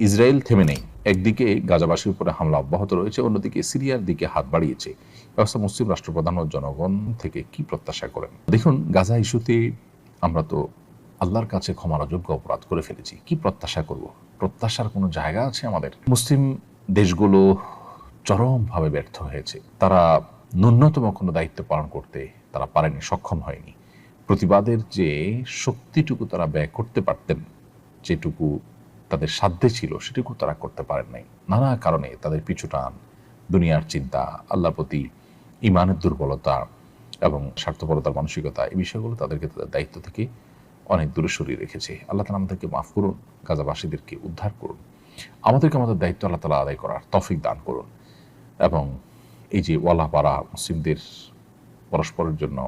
Israel থেমে নেই। একদিকে গাজাবাসীর উপরে হামলা অব্যাহত রয়েছে, অন্যদিকে সিরিয়ার দিকে হাত বাড়িয়েছে। ব্যবস্থা মুসলিম রাষ্ট্রপ্রধান ও জনগণ থেকে কি প্রত্যাশা করেন? দেখুন, গাজা ইস্যুতে আমরা তো আল্লাহর কাছে ক্ষমার অযোগ্য অপরাধ করে ফেলেছি। কি প্রত্যাশা করব? প্রত্যাশার কোনো জায়গা আছে আমাদের? মুসলিম দেশগুলো চরমভাবে ব্যর্থ হয়েছে। তারা ন্যূনতম কোনো দায়িত্ব পালন করতে তারা পারেনি, সক্ষম হয়নি। প্রতিবাদের যে শক্তিটুকু তারা ব্যয় করতে পারতেন, যেটুকু তাদের সাধ্যে ছিল সেটুকু তারা করতে পারেন নাই। নানা কারণে তাদের পিছু টান, দুনিয়ার চিন্তা, আল্লাহর প্রতি ইমানের দুর্বলতা এবং স্বার্থপরতার মানসিকতা, এই বিষয়গুলো তাদেরকে তাদের দায়িত্ব থেকে অনেক দূরে সরিয়ে রেখেছে। আল্লাহ তালা আমাদেরকে মাফ করুন, গাজাবাসীদেরকে উদ্ধার করুন। আমাদেরকে আমাদের দায়িত্ব আল্লাহ তালা আদায় করার তফিক দান করুন এবং এই যে ওয়ালা পাড়া মুসলিমদের পরস্পরের জন্য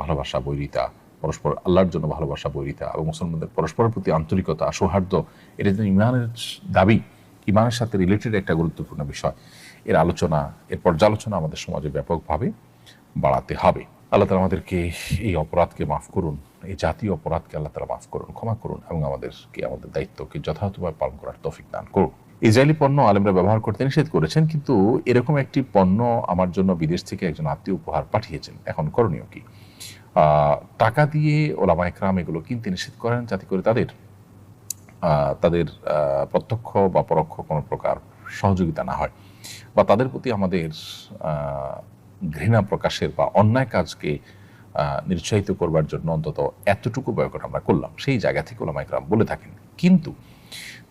ভালোবাসা, বৈরিতা পরস্পর আল্লাহর জন্য ভালোবাসা বৈরিতা এবং মুসলমানদের পরস্পরের প্রতি আন্তরিকতা, সৌহার্দ্য, এটা যেন ইমানের দাবি, ইমানের সাথে রিলেটেড একটা গুরুত্বপূর্ণ বিষয়। এর আলোচনা, এর পর্যালোচনা আমাদের সমাজে ব্যাপকভাবে বাড়াতে হবে। আল্লাহ তালা আমাদেরকে এই অপরাধকে মাফ করুন, এই জাতীয় অপরাধকে আল্লাহ তালা মাফ করুন, ক্ষমা করুন এবং আমাদেরকে, আমাদের দায়িত্বকে যথাযথভাবে পালন করার তৌফিক দান করুন। ইসরায়েলি পণ্য আলেমরা ব্যবহার করতে নিষেধ করেছেন, কিন্তু এরকম একটি পণ্য আমার জন্য বিদেশ থেকে একজন আত্মীয় উপহার পাঠিয়েছেন। এখন করণীয় কি? টাকা দিয়ে ওলামা একরাম এগুলো কিনতে নিষেধ করেন যাতে করে তাদের তাদের প্রত্যক্ষ বা পরোক্ষ কোনো প্রকার সহযোগিতা না হয় বা তাদের প্রতি আমাদের ঘৃণা প্রকাশের বা অন্যায় কাজকে নিরুৎসাহিত করবার জন্য অন্তত এতটুকু বয়কট আমরা করলাম। সেই জায়গা থেকে ওলামা একরাম বলে থাকেন। কিন্তু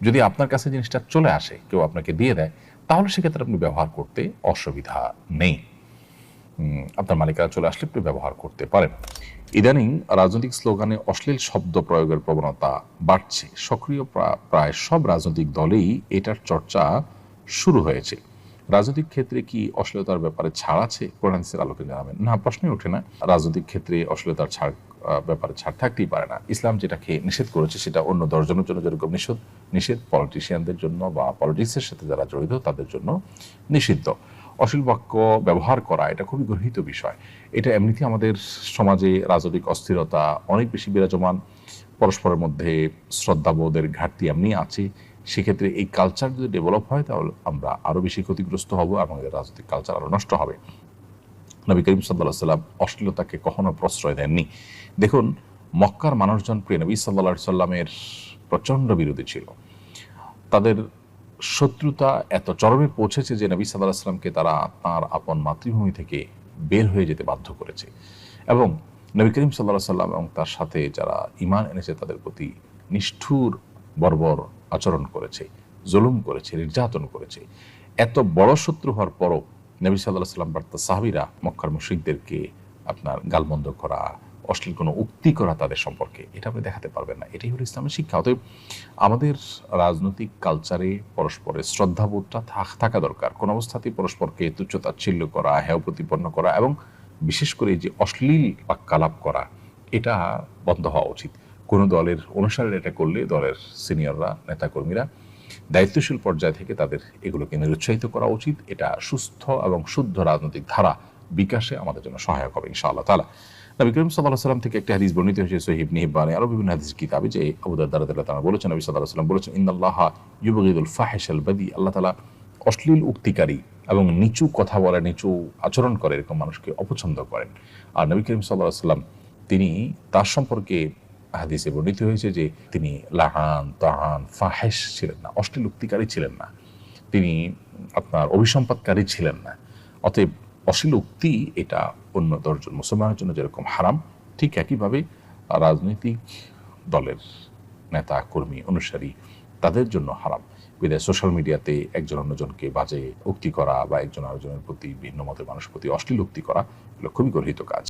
যদি আপনার কাছে জিনিসটা চলে আসে, কেউ আপনাকে দিয়ে দেয়, তাহলে সেক্ষেত্রে আপনি ব্যবহার করতে অসুবিধা নেই। আপনার মালিকানা চলে আসলে আপনি ব্যবহার করতে পারেন। ইদানিং রাজনৈতিক স্লোগানে অশ্লীল শব্দ প্রয়োগের প্রবণতা বাড়ছে। সক্রিয় প্রায় সব রাজনৈতিক দলেই এটার চর্চা শুরু হয়েছে। রাজনৈতিক ক্ষেত্রে কি অশ্লীলতার ব্যাপারে ছাড় আছে? কোরআনিসের আলোকে জানাবেন। না, প্রশ্নই ওঠে না। রাজনৈতিক ক্ষেত্রে অশ্লীলতার ছাড় ব্যাপারে ছাড় থাকতেই পারে না। ইসলাম যেটাকে নিষেধ করেছে সেটা অন্য দশজনের জন্য যেরকম নিষেধ নিষেধ, পলিটিশিয়ানদের জন্য বা পলিটিক্সের সাথে যারা জড়িত তাদের জন্য নিষিদ্ধ। অশ্লীল বাক্য ব্যবহার করা, এটা খুবই গর্হিত বিষয়। এটা এমনিতে আমাদের সমাজে রাজনৈতিক অস্থিরতা অনেক বেশি বিরাজমান। পরস্পরের মধ্যে শ্রদ্ধাবোধের ঘাটতি এমনি আছে। সেক্ষেত্রে এই কালচার যদি ডেভেলপ হয়, তাহলে আমরা আরও বেশি ক্ষতিগ্রস্ত হব আমাদের রাজনৈতিক কালচার আরও নষ্ট হবে। নবী করিম সাল্লাহ সাল্লাম অশ্লীলতাকে কখনো প্রশ্রয় দেননি। দেখুন, মক্কার মানুষজন প্রিয় নবী সাল্লা সাল্লামের প্রচণ্ড বিরোধী ছিল। তাদের শত্রুতা এত চরমে পৌঁছেছে যে নবী সাল্লাহ সাল্লামকে তারা তাঁর আপন মাতৃভূমি থেকে বের হয়ে যেতে বাধ্য করেছে। এবং নবী করিম সাল্লাহ সাল্লাম এবং তার সাথে যারা ইমান এনেছে তাদের প্রতি নিষ্ঠুর বর্বর আচরণ করেছে, জুলুম করেছে, নির্যাতন করেছে। এত বড় শত্রু হওয়ার পরও নবী সাল্লাহ সাল্লাম বার্তা সাহাবিরা মক্কার মুশ্রিকদেরকে আপনার গালমন্দ করা অশ্লীল কোনো উক্তি করা তাদের সম্পর্কে, এটা আপনি দেখাতে পারবেন না। এটাই হলো ইসলামের শিক্ষা। অতএব আমাদের রাজনৈতিক কালচারে পরস্পরের শ্রদ্ধাবোধটা থাক- দরকার। কোন অবস্থাতেই পরস্পরকে তুচ্ছতাচ্ছিল্য করা, হেয় প্রতিপন্ন করা এবং বিশেষ করে যে অশ্লীল বাক্যালাপ করা, এটা বন্ধ হওয়া উচিত। কোনো দলের অনুসারে এটা করলে দলের সিনিয়ররা, নেতাকর্মীরা দায়িত্বশীল পর্যায় থেকে তাদের এগুলোকে নিরুৎসাহিত করা উচিত। এটা সুস্থ এবং শুদ্ধ রাজনৈতিক ধারা বিকাশে আমাদের জন্য সহায়ক হবে ইনশাআল্লাহ তালা নবী করিম সাল্লাহ সাল্লাম থেকে একটি হাদিস বর্ণিত হয়েছে সহিব নিহিবানে আরও বিভিন্ন হাদিস কিতাবে যে আবুদার দ্বারা তারা বলেছেন, নবী সাল্লাহ সাল্লাম বলেছেন ইন্দাল্লাহ ইউবগিদুল ফাহেশাল বাদি। আল্লাহ তালা অশ্লীল উক্তিকারী এবং নিচু কথা বলে, নিচু আচরণ করে এরকম মানুষকে অপছন্দ করেন। আর নবী করিম সাল্লাহ সাল্লাম তিনি তার সম্পর্কে হাদিসে বর্ণিত হয়েছে যে তিনি লাহান, তাহান, ফাহেশ ছিলেন না, অশ্লীল উক্তিকারী ছিলেন না। তিনি আপনার অভিসম্পাদকারী ছিলেন না। অতএব অশ্লীল উক্তি, এটা অন্য দশজন মুসলমানের জন্য যেরকম হারাম, ঠিক একইভাবে রাজনৈতিক দলের নেতা, কর্মী, অনুসারী তাদের জন্য হারাম। বিদায় সোশ্যাল মিডিয়াতে একজন অন্যজনকে বাজে উক্তি করা বা একজন আরেকজনের প্রতি ভিন্ন মতের মানুষের প্রতি অশ্লীল উক্তি করা, এগুলো খুবই গর্হিত কাজ।